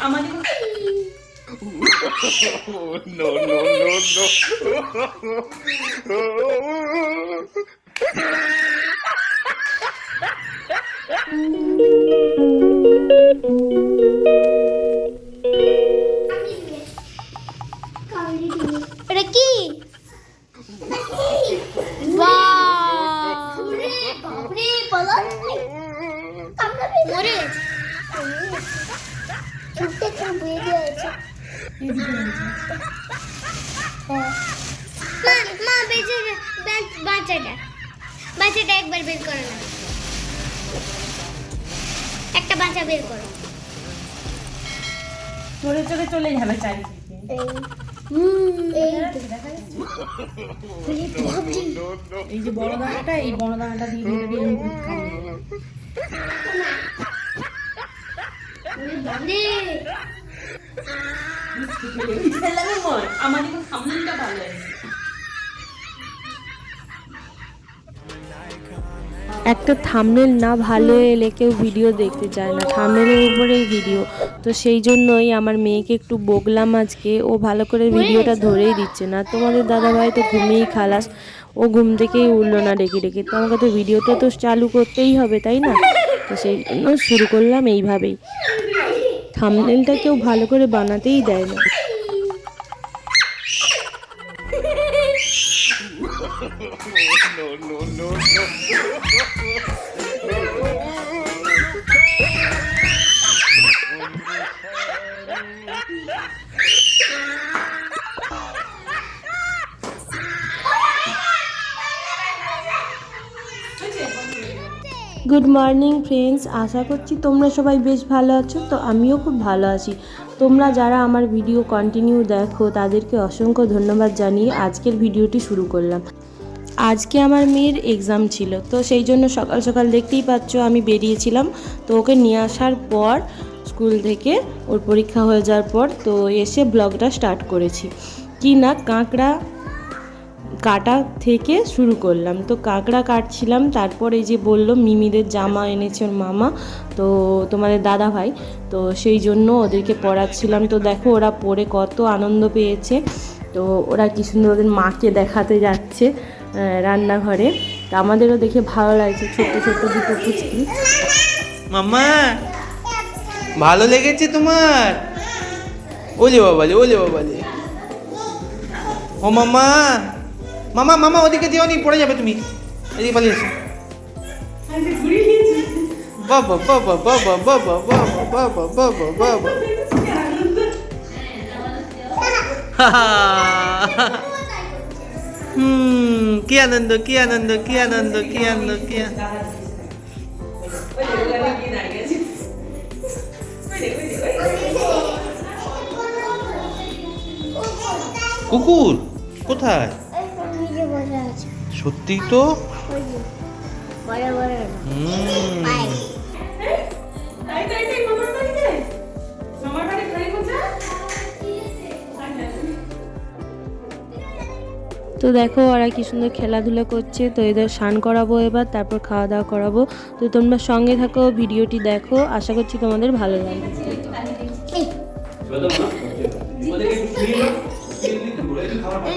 আমাদের no, no, no, no. এটা কি বাপরে বাপরে পালা আমরা মরে গেছি দিয়েছে হ্যাঁ। মা মা বেঁচে বাচ্চাটা বাচ্চাটা একবার বের করো না একটা বাচ্চা বের করো চলে চলে চলে যাবে চারিদিকে এই যে বড় দানাটা, এই বড় দানাটা দিয়ে দিয়ে একটা থামনেল না ভালো এলে কেউ ভিডিও দেখতে চায় না। থামনেলের উপরেই ভিডিও তো সেই জন্যই আমার মেয়েকে একটু বকলাম আজকে। ও ভালো করে ভিডিওটা ধরেই দিচ্ছে না। তোমাদের দাদাভাই তো ঘুমিয়েই খালাস। ও ঘুম থেকেই উঠল না ডেকে ডেকে। তো আমাকে তো ভিডিওটা তো চালু করতেই হবে, তাই না? তো সেই জন্য শুরু করলাম এইভাবেই। থামনেলটা কেউ ভালো করে বানাতেই দেয় না। No, no, no, no. Good morning friends আশা করছি তোমরা সবাই বেশ ভালো আছো। তো আমিও খুব ভালো আছি। তোমরা যারা আমার ভিডিও কন্টিনিউ দেখো, তাদেরকে অসংখ্য ধন্যবাদ জানিয়ে আজকের ভিডিওটি শুরু করলাম। আজকে আমার মেয়ের এক্সাম ছিল, তো সেই জন্য সকাল সকাল দেখতেই পাচ্ছ আমি বেরিয়েছিলাম। তো ওকে নিয়ে আসার পর স্কুল থেকে ওর পরীক্ষা হয়ে যাওয়ার পর তো এসে ব্লগটা স্টার্ট করেছি। কি না, কাঁকড়া কাটা থেকে শুরু করলাম। তো কাঁকড়া কাটছিলাম, তারপর এই যে বলল, মিমিদের জামা এনেছে ওর মামা, তো তোমাদের দাদা ভাই তো সেই জন্য ওদেরকে পড়াচ্ছিলাম। তো দেখো, ওরা পড়ে কত আনন্দ পেয়েছে। তো ওরা কি সুন্দর ওদের মাকে দেখাতে যাচ্ছে রান্নাঘরে। তো আমাদেরও দেখে ভালো লাগছে, ছোট্ট ছোট্ট দুটো পুচকি। মাম্মা, ভালো লেগেছে তোমার? ওলে বাবালে ওলে বাবালে। ও মাম্মা মামা মামা ওদিকে যেও নি পড়ে যাবে তুমি এদিকে পালিয়ে এসো বাবা বাবা বাবা বাবা বাবা বাবা বাবা বাবা হুম কি আনন্দ কি আনন্দ কি আনন্দ কি আনন্দ কি কুকুর কোথায় সত্যি তো তো দেখো ওরা কি সুন্দর খেলাধুলা করছে তো এদের স্নান করাবো এবার তারপর খাওয়া দাওয়া করাবো তো তোমরা সঙ্গে থাকো ভিডিওটি দেখো আশা করছি তোমাদের ভালো লাগবে এই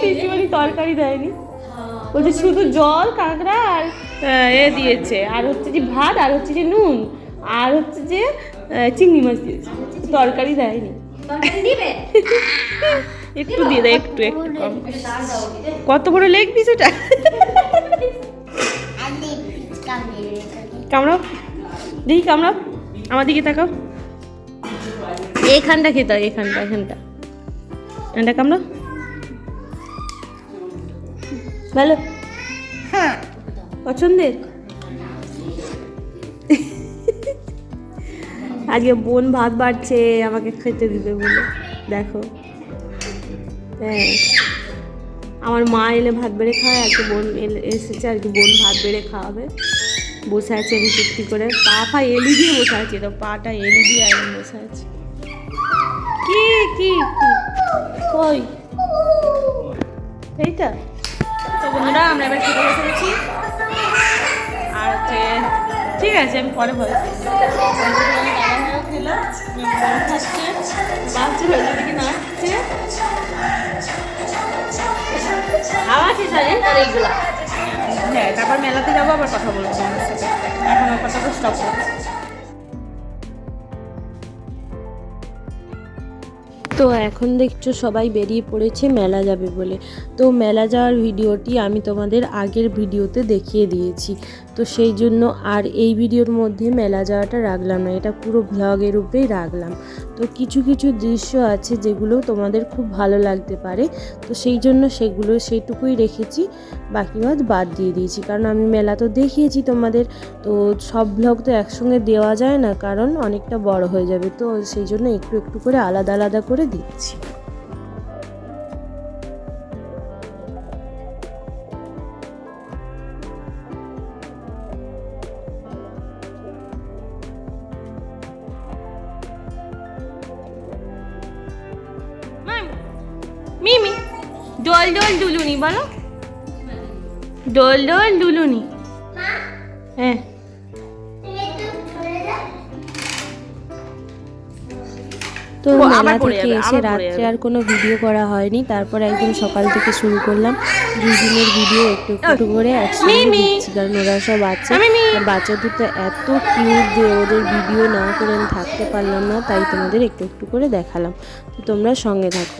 পিসিমণি তরকারি দেয়নি। বলছে শুধু জল কাঁকড়া আর এ দিয়েছে। আর হচ্ছে যে ভাত আর হচ্ছে যে নুন আর হচ্ছে যে চিংড়ি মাছ দিয়েছে। তরকারি দেয়নি। একটু দিয়ে দেয় একটু একটু কম। কত বড় লেগ পিস রেখে কামড়াও। দেখি কামড়াও। আমার দিকে তাকাও। এইখানটা খেতে হয় এখানটা এখানটা। এখানটা কামড়াও। ভালো। পছন্দের? আজকে বোন ভাত বাড়ছে আমাকে খেতে দিবে বলে। দেখো। হ্যাঁ। আমার মা এলে ভাত বেড়ে খায় আজকে বোন এলে এসেছে কি বোন ভাত বেড়ে খাওয়াবে। বসে আছে আমি চুক্তি করে। পা ফা এলি দিয়ে বসে আছি তো পাটা এলি দিয়ে একদম বসে আছে। কি কি কি? পরে হয়ে, তারপর মেলাতে যাব, আবার কথা বলব এখন স্টপ তো এখন দেখছ সবাই বেরিয়ে পড়েছে, মেলা যাবে বলে। তো মেলা যাওয়ার ভিডিওটি আমি তোমাদের আগের ভিডিওতে দেখিয়ে দিয়েছি। তো সেই জন্য আর এই ভিডিওর মধ্যে মেলা যাওয়াটা রাখলাম না, এটা পুরো ভ্লগের উপরেই রাখলাম। তো কিছু কিছু দৃশ্য আছে যেগুলো তোমাদের খুব ভালো লাগতে পারে, তো সেই জন্য সেগুলো, সেইটুকুই রেখেছি, বাকি বাদ বাদ দিয়ে দিয়েছি। কারণ আমি মেলা তো দেখিয়েছি তোমাদের, তো সব ভ্লগ তো একসঙ্গে দেওয়া যায় না, কারণ অনেকটা বড় হয়ে যাবে, তো সেই জন্য একটু একটু করে আলাদা আলাদা করে দিচ্ছি। ডোল ডোল দুলুনি বলো। ডোল ডোল দুলুনি। হ্যাঁ। তো মেলা থেকে এসে রাত্রে আর কোনো ভিডিও করা হয়নি তারপর একদম সকাল থেকে শুরু করলাম। দুই দিনের ভিডিও একটু একটু করে একসঙ্গে দিচ্ছি কারণ ওরা সব। আর বাচ্চা দুটো এত কিউট যে ওদের ভিডিও না করে আমি থাকতে পারলাম না তাই তোমাদের একটু একটু করে দেখালাম। তো তোমরা সঙ্গে থাকো।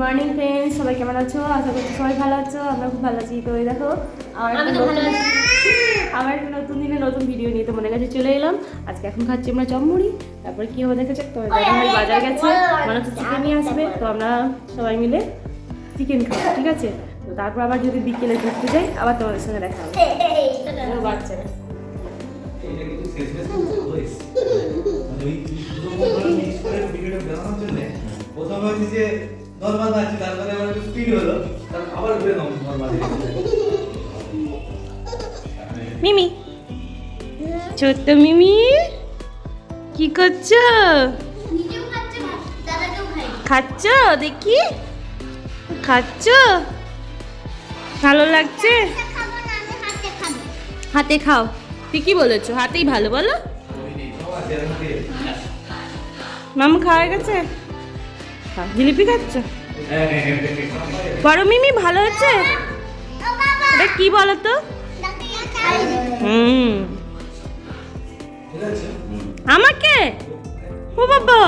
মর্নিং ফ্রেন্ডস সবাই কেমন আছো? আশা করছি সবাই ভালো আছো আমরা খুব ভালো আছি। তো এই দেখো আমার আমার একটা নতুন দিনে নতুন ভিডিও নিয়ে তোমাদের কাছে চলে এলাম। আজকে এখন খাচ্ছি আমরা চমমুড়ি। তারপরে কি হবে দেখা যাক তোমার ভাই বাজার গেছে। মনে হচ্ছে চিকেন নিয়ে আসবে। তো আমরা সবাই মিলে চিকেন খাব ঠিক আছে? তো তারপর আবার যদি বিকেলে ঘুরতে যাই আবার তোমাদের সঙ্গে দেখা হবে। বাচ্চারা প্রথমে হচ্ছে যে নর্মাল আছে তারপরে আবার একটু স্পিড হলো। তারপর আবার ঘুরে নর্মাল মিমি। ছোট্ট মিমি কি করছ? খাচ্ছে দেখি। খাচ্ছ? ভালো লাগছে? হাতে খাও। তুই কি বলেছ হাতেই ভালো বলো। মামু খাওয়া গেছে? খাও। জিলিপি খাচ্ছ? বড় মিমি, ভালো হচ্ছে? এটা কি বলো তো হুম। আমাকে? ও বাবা।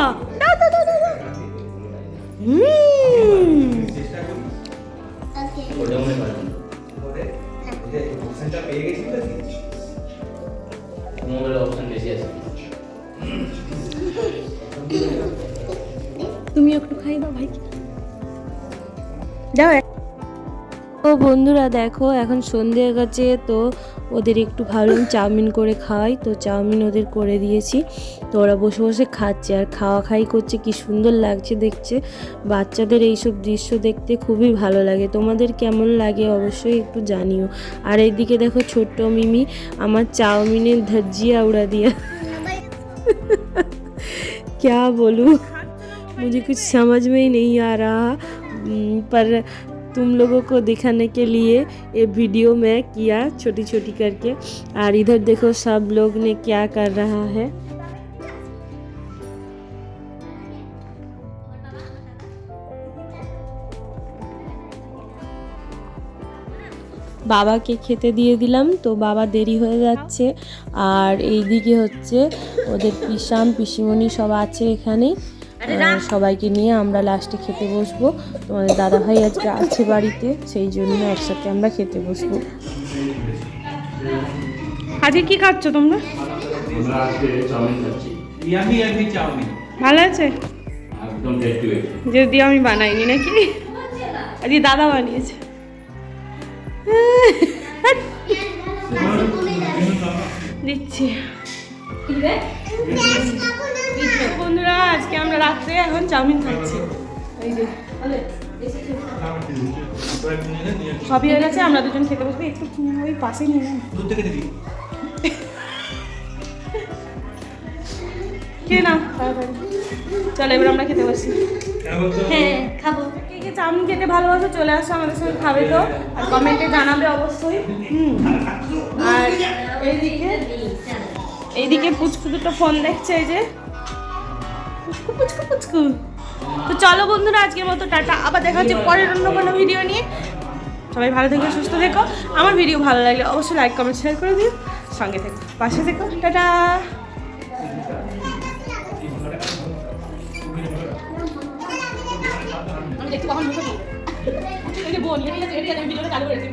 বন্ধুরা দেখো এখন সন্ধে হয়ে গেছে তো ওদের একটু ভাবলাম চাউমিন করে খাওয়াই তো চাউমিন ওদের করে দিয়েছি তো ওরা বসে বসে খাচ্ছে আর খাওয়া খাই করছে কি সুন্দর লাগছে দেখছে বাচ্চাদের এইসব দৃশ্য দেখতে খুবই ভালো লাগে তোমাদের কেমন লাগে অবশ্যই একটু জানিও আর এইদিকে দেখো ছোট্ট মিমি আমার চাউমিনের ধজ্জিয়া উড়া দিয়া क्या बोलूँ मुझे कुछ समझ में ही नहीं आ रहा हम्म, पर तुम लोगों को दिखाने के लिए ये वीडियो मैं किया छोटी छोटी करके और इधर देखो सब लोग ने क्या कर रहा है বাবাকে খেতে দিয়ে দিলাম তো বাবা দেরি হয়ে যাচ্ছে আর এইদিকে হচ্ছে ওদের পিসাম পিসিমণি সব আছে এখানে আহ, সবাইকে নিয়ে আমরা লাস্টে খেতে বসবো। তোমাদের দাদা ভাই আজকে আছে বাড়িতে সেই জন্য একসাথে আমরা খেতে বসবো। আজকে কি খাচ্ছ তোমরা? আমরা আজকে চাউমিন খাচ্ছি। Yummy yummy chowmein. ভালো আছে? যদি আমি বানাইনি নাকি? আজকে দাদা বানিয়েছে। দিচ্ছি। আজকে আমরা রাত্রে এখন চাউমিন খাচ্ছি। এই যে সবই হয়ে গেছে আমরা দুজন খেতে বসবো একটু ওই পাশে নিয়ে নেন কে না চলো এবার আমরা খেতে বসি। হ্যাঁ খাব। কে কে চাউমিন খেতে ভালোবাসো চলে আসো আমাদের সঙ্গে খাবে তো। আর কমেন্টে জানাবে অবশ্যই। হুম। আর এইদিকে এইদিকে পুচকু দুটো ফোন দেখছে এই যে। তো চলো বন্ধুরা, আজকের মতো টাটা। আবার দেখা হচ্ছে পরের অন্য কোনো ভিডিও নিয়ে। সবাই ভালো থেকো, সুস্থ থেকো। আমার ভিডিও ভালো লাগলে অবশ্যই লাইক কমেন্ট শেয়ার করে দিও। সঙ্গে থেকো, পাশে থেকো। টাটা। আমি মুখে বোন ভিডিওটা চালু করেছি।